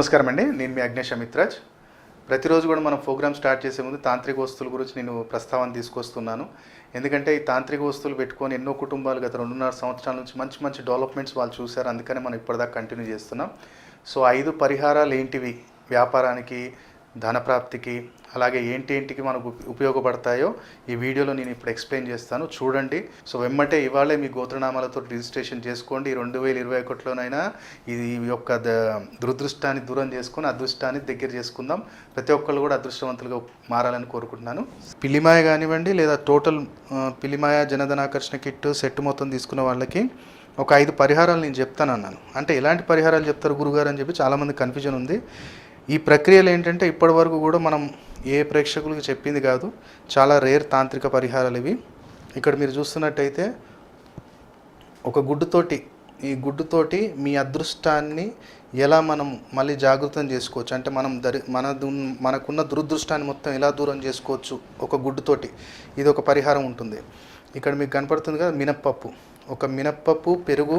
నమస్కారం అండి. నేను మీ అగ్నేష్ అమిత్రాజ్ ప్రతిరోజు కూడా మనం ప్రోగ్రామ్ స్టార్ట్ చేసే ముందు తాంత్రిక వస్తువుల గురించి నేను ప్రస్తావన తీసుకొస్తున్నాను. ఎందుకంటే ఈ తాంత్రిక వస్తువులు పెట్టుకొని ఎన్నో కుటుంబాలు గత రెండున్నర సంవత్సరాల నుంచి మంచి మంచి డెవలప్మెంట్స్ వాళ్ళు చూశారు. అందుకనే మనం ఇప్పటిదాకా కంటిన్యూ చేస్తున్నాం. సో ఐదు పరిహారాలు ఏంటివి? వ్యాపారానికి ధనప్రాప్తికి అలాగే ఏంటి ఏంటికి మనకు ఉపయోగపడతాయో ఈ వీడియోలో నేను ఇప్పుడు ఎక్స్ప్లెయిన్ చేస్తాను. చూడండి. సో వెమ్మటే ఇవాళే మీ గోత్రనామాలతో రిజిస్ట్రేషన్ చేసుకోండి. రెండు వేల ఇరవై ఒకటిలోనైనా ఇది ఈ యొక్క ద- దురదృష్టాన్ని దూరం చేసుకొని అదృష్టాన్ని దగ్గర చేసుకుందాం. ప్రతి ఒక్కళ్ళు కూడా అదృష్టవంతులుగా మారాలని కోరుకుంటున్నాను. పిల్లిమాయ కానివ్వండి లేదా టోటల్ పిల్లిమాయ జనధనాకర్షణ కిట్ సెట్ మొత్తం తీసుకున్న వాళ్ళకి ఒక ఐదు పరిహారాలు నేను చెప్తాను అన్నాను అంటే ఎలాంటి పరిహారాలు చెప్తారు గురుగారు అని చెప్పి చాలామంది కన్ఫ్యూజన్ ఉంది. ఈ ప్రక్రియలు ఏంటంటే ఇప్పటి వరకు కూడా మనం ఏ ప్రేక్షకులకు చెప్పింది కాదు చాలా రేర్ తాంత్రిక పరిహారాలు ఇవి. ఇక్కడ మీరు చూస్తున్నట్టయితే ఒక గుడ్డుతోటి ఈ గుడ్డుతోటి మీ అదృష్టాన్ని ఎలా మనం మళ్ళీ జాగృతం చేసుకోవచ్చు? అంటే మనం దరి మన మనకున్న దురదృష్టాన్ని మొత్తం ఎలా దూరం చేసుకోవచ్చు ఒక గుడ్డుతోటి? ఇది ఒక పరిహారం ఉంటుంది. ఇక్కడ మీకు కనపడుతుంది కదా మినప్పప్పు. ఒక మినప్పప్పు పెరుగు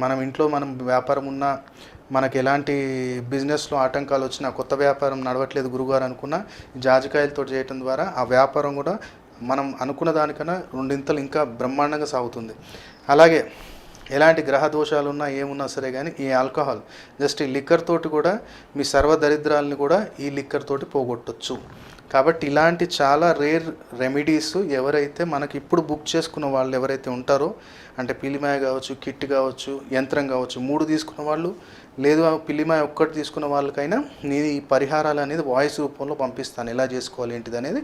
మనం ఇంట్లో మనం వ్యాపారం ఉన్నా మనకు ఎలాంటి బిజినెస్లో ఆటంకాలు వచ్చినా కొత్త వ్యాపారం నడవట్లేదు గురుగారు అనుకున్న జాజికాయలతో చేయటం ద్వారా ఆ వ్యాపారం కూడా మనం అనుకున్న దానికన్నా రెండింతలు ఇంకా బ్రహ్మాండంగా సాగుతుంది. అలాగే ఎలాంటి గ్రహ దోషాలు ఉన్నా ఏమున్నా సరే కానీ ఈ ఆల్కహాల్ జస్ట్ ఈ లిక్కర్ తోటి కూడా మీ సర్వ దరిద్రాలని కూడా ఈ లిక్కర్ తోటి పోగొట్టచ్చు. కాబట్టి ఇలాంటి చాలా రేర్ రెమెడీస్ ఎవరైతే మనకి ఇప్పుడు బుక్ చేసుకున్న వాళ్ళు ఎవరైతే ఉంటారో అంటే పిల్లిమాయ కావచ్చు కిట్ కావచ్చు యంత్రం కావచ్చు మూడు తీసుకున్న వాళ్ళు లేదు పిల్లిమాయ ఒక్కటి తీసుకున్న వాళ్ళకైనా నేను ఈ పరిహారాలు అనేది వాయిస్ రూపంలో పంపిస్తాను. ఎలా చేసుకోవాలి ఏంటిది అనేది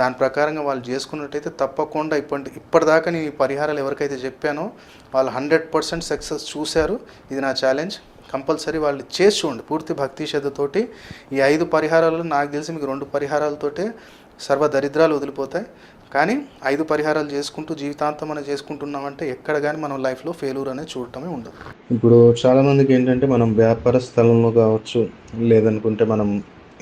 దాని ప్రకారంగా వాళ్ళు చేసుకున్నట్టయితే తప్పకుండా ఇప్పటి ఇప్పటిదాకా నేను ఈ పరిహారాలు ఎవరికైతే చెప్పానో వాళ్ళు హండ్రెడ్ పర్సెంట్ సక్సెస్ చూశారు. ఇది నా ఛాలెంజ్. కంపల్సరీ వాళ్ళు చేసి చూడండి. పూర్తి భక్తి శ్రద్ధతోటి ఈ ఐదు పరిహారాలు నాకు తెలిసి మీకు రెండు పరిహారాలతోటే సర్వ దరిద్రాలు వదిలిపోతాయి. కానీ ఐదు పరిహారాలు చేసుకుంటూ జీవితాంతం మనం చేసుకుంటున్నామంటే ఎక్కడ కానీ మనం లైఫ్లో ఫెయిల్యూర్ అనేది చూడటమే ఉండదు. ఇప్పుడు చాలామందికి ఏంటంటే మనం వ్యాపార స్థలంలో కావచ్చు లేదనుకుంటే మనం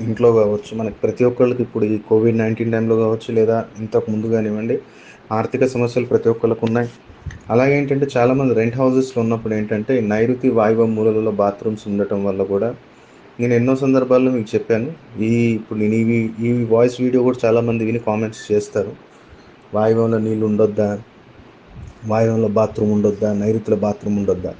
ఇంట్లో కావచ్చు మనకి ప్రతి ఒక్కళ్ళకి ఇప్పుడు ఈ కోవిడ్ నైన్టీన్ టైంలో కావచ్చు లేదా ఇంతకు ముందు కానివ్వండి ఆర్థిక సమస్యలు ప్రతి ఒక్కళ్ళకు ఉన్నాయి. అలాగే ఏంటంటే చాలామంది రెంట్ హౌసెస్లో ఉన్నప్పుడు ఏంటంటే నైరుతి వాయువ మూలలలో బాత్రూమ్స్ ఉండటం వల్ల కూడా నేను ఎన్నో సందర్భాల్లో మీకు చెప్పాను. ఈ ఇప్పుడు నేను ఈ ఈ వాయిస్ వీడియో కూడా చాలామంది విని కామెంట్స్ చేస్తారు. వాయువంలో నీళ్ళు ఉండొద్దా? వాయువంలో బాత్రూమ్ ఉండొద్దా? నైరుతిలో బాత్రూమ్ ఉండొద్దా?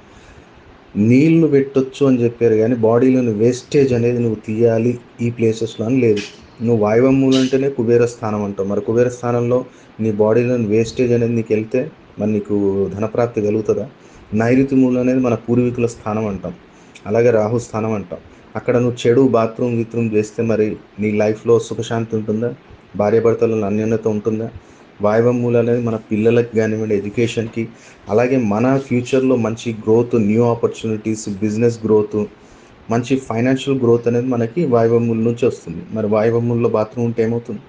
నీళ్ళు పెట్టొచ్చు అని చెప్పారు కానీ బాడీలోని వేస్టేజ్ అనేది నువ్వు తీయాలి ఈ ప్లేసెస్లో అని లేదు. నువ్వు వాయువమ్ములు అంటేనే కుబేర స్థానం అంటావు. మరి కుబేర స్థానంలో నీ బాడీలోని వేస్టేజ్ అనేది నీకు వెళ్తే మరి నీకు ధనప్రాప్తి కలుగుతుందా? నైరుతి మూలు అనేది మన పూర్వీకుల స్థానం అంటాం. అలాగే రాహు స్థానం అంటాం. అక్కడ నువ్వు చెడు బాత్రూమ్ గిత్రూమ్ చేస్తే మరి నీ లైఫ్లో సుఖశాంతి ఉంటుందా? భార్యాభర్తలలో అన్యోన్యత ఉంటుందా? వాయువం అనేది మన పిల్లలకి కానివ్వండి ఎడ్యుకేషన్కి అలాగే మన ఫ్యూచర్లో మంచి growth new opportunities business growth మంచి ఫైనాన్షియల్ గ్రోత్ అనేది మనకి వాయువమ్ముల నుంచి వస్తుంది. మరి వాయువమ్ముల్లో బాత్రూమ్ ఉంటే ఏమవుతుంది?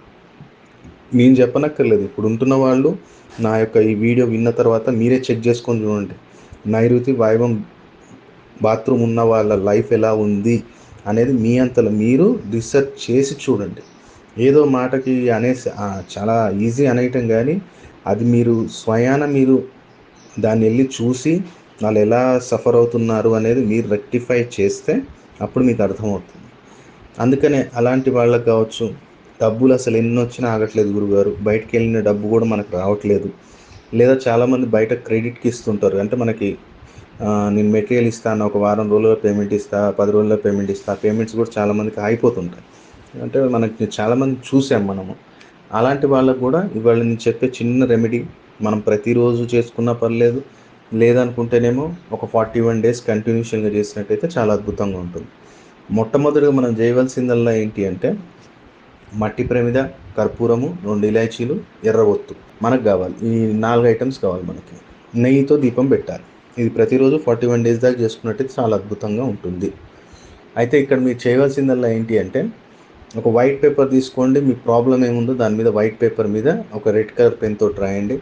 నేను చెప్పనక్కర్లేదు. ఇప్పుడు ఉంటున్న వాళ్ళు నా యొక్క ఈ వీడియో విన్న తర్వాత మీరే చెక్ చేసుకొని చూడండి. నైరుతి వాయువం బాత్రూమ్ ఉన్న వాళ్ళ లైఫ్ ఎలా ఉంది అనేది మీ అంతలో మీరు రీసెర్చ్ చేసి చూడండి. ఏదో మాటకి అనేసి చాలా ఈజీ అనేయటం కానీ అది మీరు స్వయాన మీరు దాన్ని వెళ్ళి చూసి వాళ్ళు ఎలా సఫర్ అవుతున్నారు అనేది మీరు రెక్టిఫై చేస్తే అప్పుడు మీకు అర్థమవుతుంది. అందుకనే అలాంటి వాళ్ళకి కావచ్చు డబ్బులు అసలు ఎన్ని వచ్చినా ఆగట్లేదు గురుగారు. బయటకు వెళ్ళిన డబ్బు కూడా మనకు రావట్లేదు. లేదా చాలామంది బయట క్రెడిట్కి ఇస్తుంటారు. అంటే మనకి నేను మెటీరియల్ ఇస్తాను ఒక వారం రోజుల్లో పేమెంట్ ఇస్తా పది రోజుల్లో పేమెంట్ ఇస్తా పేమెంట్స్ కూడా చాలామందికి ఆగిపోతుంటాయి. అంటే మనకి చాలామంది చూసాం మనము. అలాంటి వాళ్ళకు కూడా ఇవాళ నేను చెప్పే చిన్న రెమెడీ మనం ప్రతిరోజు చేసుకున్నా పర్లేదు లేదనుకుంటేనేమో ఒక ఫార్టీ వన్ డేస్ కంటిన్యూషన్గా చేసినట్టయితే చాలా అద్భుతంగా ఉంటుంది. మొట్టమొదటిగా మనం చేయవలసిందల్లా ఏంటి అంటే మట్టి ప్రమిద కర్పూరము రెండు ఇలాచీలు ఎర్రవొత్తు మనకు కావాలి. ఈ నాలుగు ఐటమ్స్ కావాలి మనకి. నెయ్యితో దీపం పెట్టాలి. ఇది ప్రతిరోజు ఫార్టీ వన్ డేస్ దాకా చేసుకున్నట్టయితే చాలా అద్భుతంగా ఉంటుంది. అయితే ఇక్కడ మీరు చేయవలసిందల్లా ఏంటి అంటే ఒక వైట్ పేపర్ తీసుకోండి మీ ప్రాబ్లం ఏముందో దాని మీద వైట్ పేపర్ మీద ఒక రెడ్ కలర్ పెన్ తోటి రాయండి.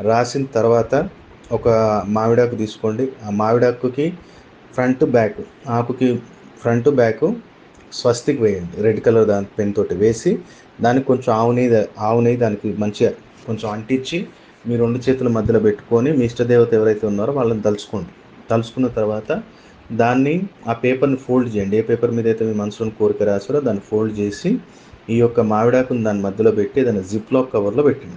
రాసిన తర్వాత ఒక మామిడాకు తీసుకోండి. ఆ మామిడాకుకి ఫ్రంట్ బ్యాక్ ఆకుకి ఫ్రంట్ బ్యాక్ స్వస్తికి వేయండి. రెడ్ కలర్ దాని పెన్ తోటి వేసి దానికి కొంచెం ఆవు నెయ్యి దా- ఆవు నెయ్యి దానికి మంచిగా కొంచెం అంటించి మీ రెండు చేతుల మధ్యలో పెట్టుకొని మీ ఇష్టదేవత ఎవరైతే ఉన్నారో వాళ్ళని తలుచుకోండి. తలుచుకున్న తర్వాత దాన్ని ఆ పేపర్ని ఫోల్డ్ చేయండి. ఏ పేపర్ మీద అయితే మీ మనసులో కోరిక రాసారో దాన్ని ఫోల్డ్ చేసి ఈ యొక్క మామిడాకుని దాని మధ్యలో పెట్టి దాన్ని జిప్ లాక్ కవర్లో పెట్టండి.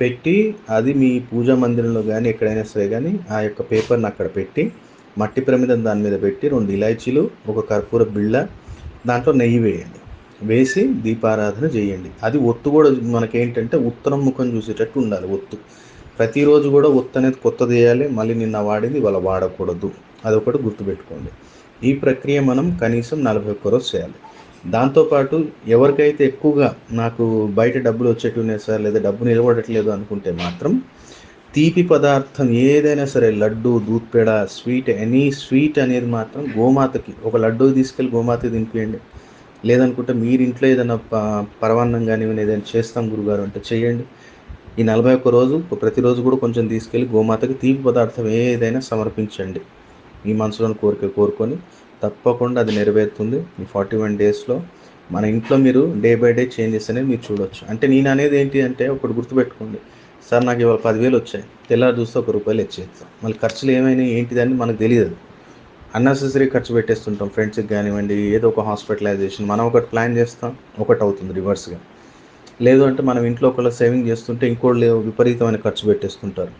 పెట్టి అది మీ పూజా మందిరంలో కానీ ఎక్కడైనా సరే కానీ ఆ యొక్క పేపర్ని అక్కడ పెట్టి మట్టి ప్రమిదం దాని మీద పెట్టి రెండు ఇలాచీలు ఒక కర్పూర బిళ్ళ దాంట్లో నెయ్యి వేయండి. వేసి దీపారాధన చేయండి. అది ఒత్తు కూడా మనకేంటంటే ఉత్తరం ముఖం చూసేటట్టు ఉండాలి ఒత్తు. ప్రతిరోజు కూడా ఒత్తు అనేది కొత్తది వేయాలి. మళ్ళీ నిన్న వాడింది ఇవాళ వాడకూడదు. అదొకటి గుర్తుపెట్టుకోండి. ఈ ప్రక్రియ మనం కనీసం నలభై ఒక్క రోజు చేయాలి. దాంతోపాటు ఎవరికైతే ఎక్కువగా నాకు బయట డబ్బులు వచ్చేటివి ఉన్నాయి సార్ లేదా డబ్బు నిలబడట్లేదు అనుకుంటే మాత్రం తీపి పదార్థం ఏదైనా సరే లడ్డు దూద్ పేడ స్వీట్ ఎనీ స్వీట్ అనేది మాత్రం గోమాతకి ఒక లడ్డు తీసుకెళ్ళి గోమాతకి తినిపియండి. లేదనుకుంటే మీరు ఇంట్లో ఏదైనా ప- పరమాన్నం కానివ్వండి ఏదైనా చేస్తాం గురుగారు అంటే చేయండి. ఈ నలభై ఒక్క రోజు ప్రతిరోజు కూడా కొంచెం తీసుకెళ్ళి గోమాతకి తీపి పదార్థం ఏదైనా సమర్పించండి. మీ మనసులోని కోరిక కోరుకొని తప్పకుండా అది నెరవేరుతుంది. మీ ఫార్టీ వన్ డేస్లో మన ఇంట్లో మీరు డే బై డే చేంజెస్ అనేది మీరు చూడొచ్చు. అంటే నేను అనేది ఏంటి అంటే ఒకటి గుర్తుపెట్టుకోండి. సార్ నాకు ఇవాళ పదివేలు వచ్చాయి. తెల్లారి చూస్తే ఒక రూపాయలు ఇచ్చేస్తాం మళ్ళీ ఖర్చులు ఏమైనాయి ఏంటిదని మనకు తెలియదు. అన్నెసెసరీ ఖర్చు పెట్టేస్తుంటాం. ఫ్రెండ్స్కి కానివ్వండి ఏదో ఒక హాస్పిటలైజేషన్ మనం ఒకటి ప్లాన్ చేస్తాం ఒకటి అవుతుంది రివర్స్గా లేదు అంటే మనం ఇంట్లో ఒకళ్ళు సేవింగ్ చేస్తుంటే ఇంకోళ్ళు విపరీతమైన ఖర్చు పెట్టేస్తుంటారు.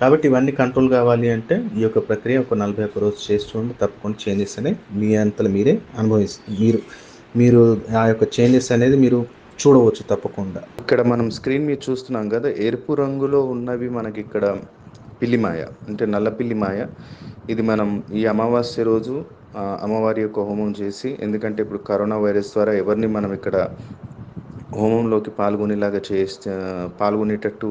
కాబట్టి ఇవన్నీ కంట్రోల్ కావాలి అంటే ఈ యొక్క ప్రక్రియ ఒక నలభై ఒక్క రోజు చేసి చూడండి తప్పకుండా చేంజెస్ అనేవి మీ అంతలో మీరే అనుభవిస్తారు మీరు మీరు ఆ యొక్క చేంజెస్ అనేది మీరు చూడవచ్చు తప్పకుండా. ఇక్కడ మనం స్క్రీన్ మీద చూస్తున్నాం కదా ఎరుపు రంగులో ఉన్నవి మనకి ఇక్కడ పిల్లిమాయ అంటే నల్ల పిల్లిమాయ ఇది మనం ఈ అమావాస్య రోజు అమ్మవారి యొక్క హోమం చేసి ఎందుకంటే ఇప్పుడు కరోనా వైరస్ ద్వారా ఎవరిని మనం ఇక్కడ హోమంలోకి పాల్గొనేలాగా చేస్తే పాల్గొనేటట్టు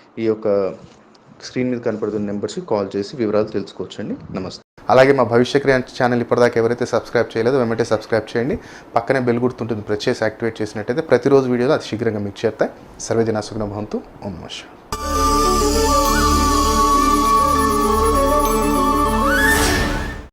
ఈ యొక్క స్క్రీన్ మీద కనపడుతున్న నెంబర్స్కి కాల్ చేసి వివరాలు తెలుసుకోవచ్చండి. నమస్తే. అలాగే మా భవిష్య క్రియా ఛానల్ ఇప్పటిదాకా ఎవరైతే సబ్స్క్రైబ్ చేయలేదో వెంటనే సబ్స్క్రైబ్ చేయండి. పక్కనే బెల్ గుర్తుంటుంది ప్రెస్ చేసి యాక్టివేట్ చేసినట్టయితే ప్రతిరోజు వీడియోలో అతి శీఘ్రంగా మీకు చేస్తాయి సర్వేజన సుగ్న ఓం నమస్కారం